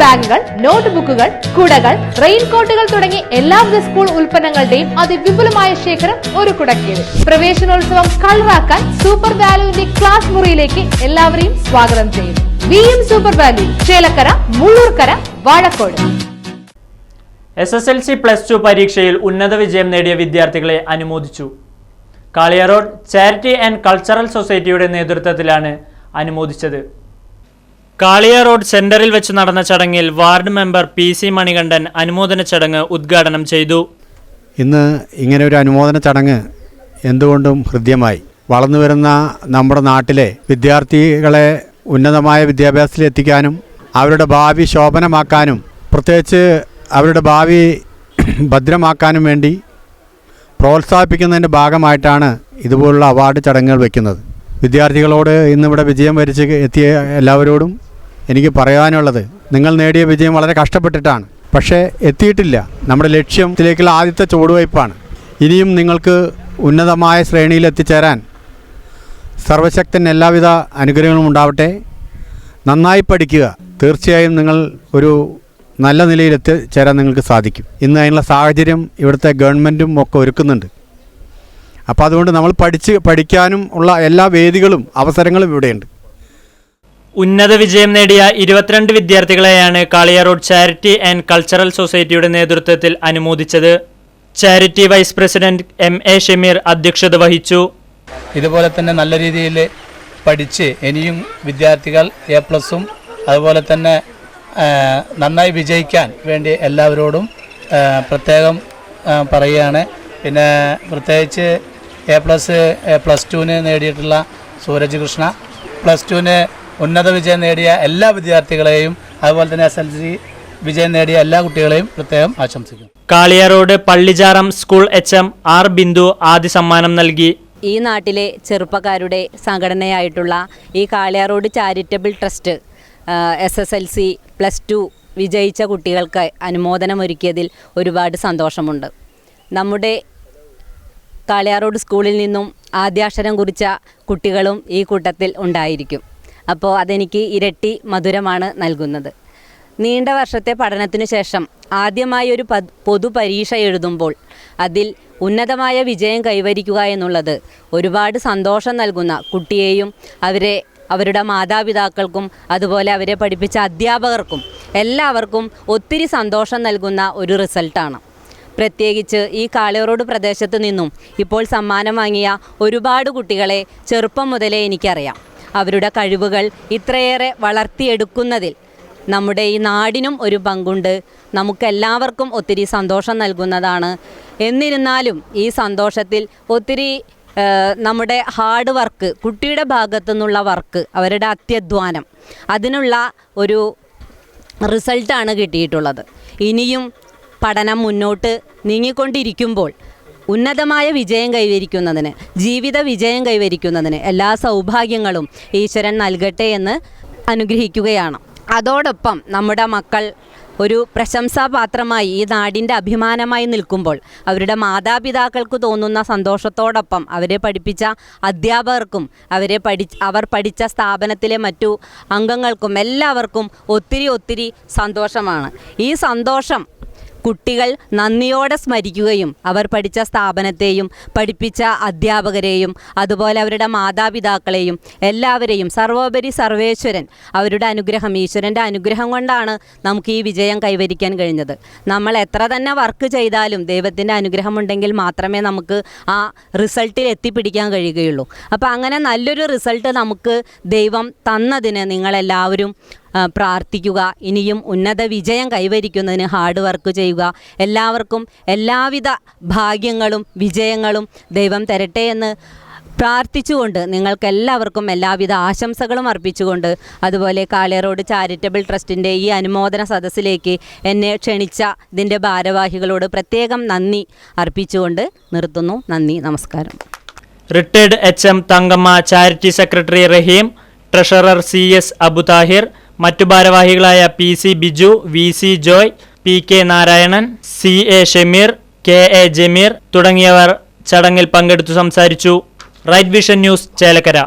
ബാഗുകൾ നോട്ട്ബുക്കുകൾ കുടകൾ റെയിൻകോട്ടുകൾ തുടങ്ങി എല്ലാവിധ സ്കൂൾ ഉൽപ്പന്നങ്ങളുടെയും അതിവിപുലമായ ശേഖരം ഒരു കുടക്കീഴിൽ പ്രവേശനോത്സവം കളറാക്കാൻ സൂപ്പർ വാല്യൂവിന്റെ ക്ലാസ് മുറിയിലേക്ക് എല്ലാവരെയും സ്വാഗതം ചെയ്യുന്നു. V M super value Chelakkara Mullurkara Vazhakode. S S L C plus two പരീക്ഷയിൽ ഉന്നത വിജയം നേടിയ വിദ്യാർത്ഥികളെ അനുമോദിച്ചു. കാളിയറോഡ് ചാരിറ്റി ആൻഡ് കൾച്ചറൽ സൊസൈറ്റിയുടെ നേതൃത്വത്തിലാണ് അനുമോദിച്ചത്. കാളിയ റോഡ് സെന്ററിൽ വെച്ച് നടന്ന ചടങ്ങിൽ ward member P C Manikandan അനുമോദന ചടങ്ങ് ഉദ്ഘാടനം ചെയ്തു. ഇന്ന് ഇങ്ങനെ ഒരു അനുമോദന ചടങ്ങ് എന്തുകൊണ്ടും ഹൃദ്യമായി. വളർന്നു വരുന്ന നമ്മുടെ നാട്ടിലെ വിദ്യാർത്ഥികളെ ഉന്നതമായ വിദ്യാഭ്യാസത്തിൽ എത്തിക്കാനും അവരുടെ ഭാവി ശോഭനമാക്കാനും പ്രത്യേകിച്ച് അവരുടെ ഭാവി ഭദ്രമാക്കാനും വേണ്ടി പ്രോത്സാഹിപ്പിക്കുന്നതിന്റെ ഭാഗമായിട്ടാണ് ഇതുപോലുള്ള അവാർഡ് ചടങ്ങുകൾ വയ്ക്കുന്നത് വിദ്യാർത്ഥികളോട് ഇന്നിവിടെ വിജയം വരിച്ച് എത്തിയ എല്ലാവരോടും എനിക്ക് പറയാനുള്ളത് നിങ്ങൾ നേടിയ വിജയം വളരെ കഷ്ടപ്പെട്ടിട്ടാണ്. പക്ഷേ എത്തിയിട്ടില്ല. നമ്മുടെ ലക്ഷ്യത്തിലേക്കുള്ള ആദ്യത്തെ ചുവടുവയ്പ്പാണ്. ഇനിയും നിങ്ങൾക്ക് ഉന്നതമായ ശ്രേണിയിൽ എത്തിച്ചേരാൻ സർവശക്തൻ എല്ലാവിധ അനുഗ്രഹങ്ങളും ഉണ്ടാവട്ടെ. നന്നായി പഠിക്കുക. തീർച്ചയായും നിങ്ങൾ ഒരു നല്ല നിലയിൽ എത്തിച്ചേരാൻ നിങ്ങൾക്ക് സാധിക്കും. ഇന്ന് അതിനുള്ള സാഹചര്യം ഇവിടുത്തെ ഗവൺമെന്റും ഒക്കെ ഒരുക്കുന്നുണ്ട്. അപ്പോൾ അതുകൊണ്ട് നമ്മൾ പഠിച്ച് പഠിക്കാനും ഉള്ള എല്ലാ വേദികളും അവസരങ്ങളും ഇവിടെയുണ്ട്. ഉന്നത വിജയം നേടിയ ഇരുപത്തിരണ്ട് വിദ്യാർത്ഥികളെയാണ് Kaliya road charity and cultural സൊസൈറ്റിയുടെ നേതൃത്വത്തിൽ അനുമോദിച്ചത്. Charity vice president M A Shameer അധ്യക്ഷത വഹിച്ചു. ഇതുപോലെ തന്നെ നല്ല രീതിയിൽ പഠിച്ച് ഇനിയും വിദ്യാർത്ഥികൾ എ പ്ലസും അതുപോലെ തന്നെ നന്നായി വിജയിക്കാൻ വേണ്ടി എല്ലാവരോടും പ്രത്യേകം പറയുകയാണ്. പിന്നെ പ്രത്യേകിച്ച് എ പ്ലസ് എ പ്ലസ് ടുവിന് നേടിയിട്ടുള്ള സൂരജ് കൃഷ്ണ. പ്ലസ് ടുവിന് ഉന്നത വിജയം നേടിയ എല്ലാ വിദ്യാർത്ഥികളെയും അതുപോലെ തന്നെ എസ് എൽ സി വിജയം നേടിയ എല്ലാ കുട്ടികളെയും പ്രത്യേകം ആശംസിക്കുന്നു. Kaliyaroad Pallicharam Pallijaram school H M R Bindu ആദ്യ സമ്മാനം നൽകി. ഈ നാട്ടിലെ ചെറുപ്പക്കാരുടെ സംഘടനയായിട്ടുള്ള ഈ Kaliyaroad charitable trust S S L C plus two വിജയിച്ച കുട്ടികൾക്ക് അനുമോദനമൊരുക്കിയതിൽ ഒരുപാട് സന്തോഷമുണ്ട്. നമ്മുടെ കാളിയാറോഡ് സ്കൂളിൽ നിന്നും ആദ്യാക്ഷരം കുറിച്ച കുട്ടികളും ഈ കൂട്ടത്തിൽ ഉണ്ടായിരിക്കും. അപ്പോൾ അതെനിക്ക് ഇരട്ടി മധുരമാണ് നൽകുന്നത്. നീണ്ട വർഷത്തെ പഠനത്തിനു ശേഷം ആദ്യമായി ഒരു പൊതു പൊതുപരീക്ഷ എഴുതുമ്പോൾ അതിൽ ഉന്നതമായ വിജയം കൈവരിക്കുക എന്നുള്ളത് ഒരുപാട് സന്തോഷം നൽകുന്ന കുട്ടിയെയും അവരെ അവരുടെ മാതാപിതാക്കൾക്കും അതുപോലെ അവരെ പഠിപ്പിച്ച അധ്യാപകർക്കും എല്ലാവർക്കും ഒത്തിരി സന്തോഷം നൽകുന്ന ഒരു റിസൾട്ടാണ്. പ്രത്യേകിച്ച് ഈ കാളിയറോഡ് പ്രദേശത്ത് നിന്നും ഇപ്പോൾ സമ്മാനം വാങ്ങിയ ഒരുപാട് കുട്ടികളെ ചെറുപ്പം മുതലേ എനിക്കറിയാം. അവരുടെ കഴിവുകൾ ഇത്രയേറെ വളർത്തിയെടുക്കുന്നതിൽ നമ്മുടെ ഈ നാടിനും ഒരു പങ്കുണ്ട്. നമുക്കെല്ലാവർക്കും ഒത്തിരി സന്തോഷം നൽകുന്നതാണ്. എന്നിരുന്നാലും ഈ സന്തോഷത്തിൽ ഒത്തിരി നമ്മുടെ ഹാർഡ് വർക്ക് കുട്ടിയുടെ ഭാഗത്തു നിന്നുള്ള വർക്ക് അവരുടെ അത്യധ്വാനം അതിനുള്ള ഒരു റിസൾട്ടാണ് കിട്ടിയിട്ടുള്ളത്. ഇനിയും പഠനം മുന്നോട്ട് നീങ്ങിക്കൊണ്ടിരിക്കുമ്പോൾ ഉന്നതമായ വിജയം കൈവരിക്കുന്നതിന് ജീവിത വിജയം കൈവരിക്കുന്നതിന് എല്ലാ സൗഭാഗ്യങ്ങളും ഈശ്വരൻ നൽകട്ടെ എന്ന് അനുഗ്രഹിക്കുകയാണ്. അതോടൊപ്പം നമ്മുടെ മക്കൾ ഒരു പ്രശംസാപാത്രമായി ഈ നാടിന്റെ അഭിമാനമായി നിൽക്കുമ്പോൾ അവരുടെ മാതാപിതാക്കൾക്ക് തോന്നുന്ന സന്തോഷത്തോടൊപ്പം അവരെ പഠിപ്പിച്ച അധ്യാപകർക്കും അവരെ പഠി അവർ പഠിച്ച സ്ഥാപനത്തിലെ മറ്റു അംഗങ്ങൾക്കും എല്ലാവർക്കും ഒത്തിരി ഒത്തിരി സന്തോഷമാണ്. ഈ സന്തോഷം കുട്ടികൾ നന്ദിയോടെ സ്മരിക്കുകയും അവർ പഠിച്ച സ്ഥാപനത്തെയും പഠിപ്പിച്ച അധ്യാപകരെയും അതുപോലെ അവരുടെ മാതാപിതാക്കളെയും എല്ലാവരെയും സർവോപരി സർവേശ്വരൻ അവരുടെ അനുഗ്രഹം ഈശ്വരന്റെ അനുഗ്രഹം കൊണ്ടാണ് നമുക്ക് ഈ വിജയം കൈവരിക്കാൻ കഴിഞ്ഞത്. നമ്മൾ എത്ര തന്നെ വർക്ക് ചെയ്താലും ദൈവത്തിന്റെ അനുഗ്രഹമുണ്ടെങ്കിൽ മാത്രമേ നമുക്ക് ആ റിസൾട്ടിൽ എത്തിപ്പിടിക്കാൻ കഴിയുകയുള്ളൂ. അപ്പോൾ അങ്ങനെ നല്ലൊരു റിസൾട്ട് നമുക്ക് ദൈവം തന്നതിന് നിങ്ങളെല്ലാവരും പ്രാർത്ഥിക്കുക. ഇനിയും ഉന്നത വിജയം കൈവരിക്കുന്നതിന് ഹാർഡ് വർക്ക് ചെയ്യുക. എല്ലാവർക്കും എല്ലാവിധ ഭാഗ്യങ്ങളും വിജയങ്ങളും ദൈവം തരട്ടെ എന്ന് പ്രാർത്ഥിച്ചുകൊണ്ട് നിങ്ങൾക്കെല്ലാവർക്കും എല്ലാവിധ ആശംസകളും അർപ്പിച്ചുകൊണ്ട് അതുപോലെ കാളിയറോഡ് ചാരിറ്റബിൾ ട്രസ്റ്റിന്റെ ഈ അനുമോദന സദസ്സിലേക്ക് എന്നെ ക്ഷണിച്ച ഇതിന്റെ ഭാരവാഹികളോട് പ്രത്യേകം നന്ദി അർപ്പിച്ചുകൊണ്ട് നിർത്തുന്നു. നന്ദി നമസ്കാരം. Retired H M Thankamma charity secretary Rahim treasurer C S Abu Thahir മറ്റു ഭാരവാഹികളായ P C Biju V C Joy P K Narayanan C A Shameer K A Jameer തുടങ്ങിയവർ ചടങ്ങിൽ പങ്കെടുത്തു സംസാരിച്ചു. Right vision news Chelakkara.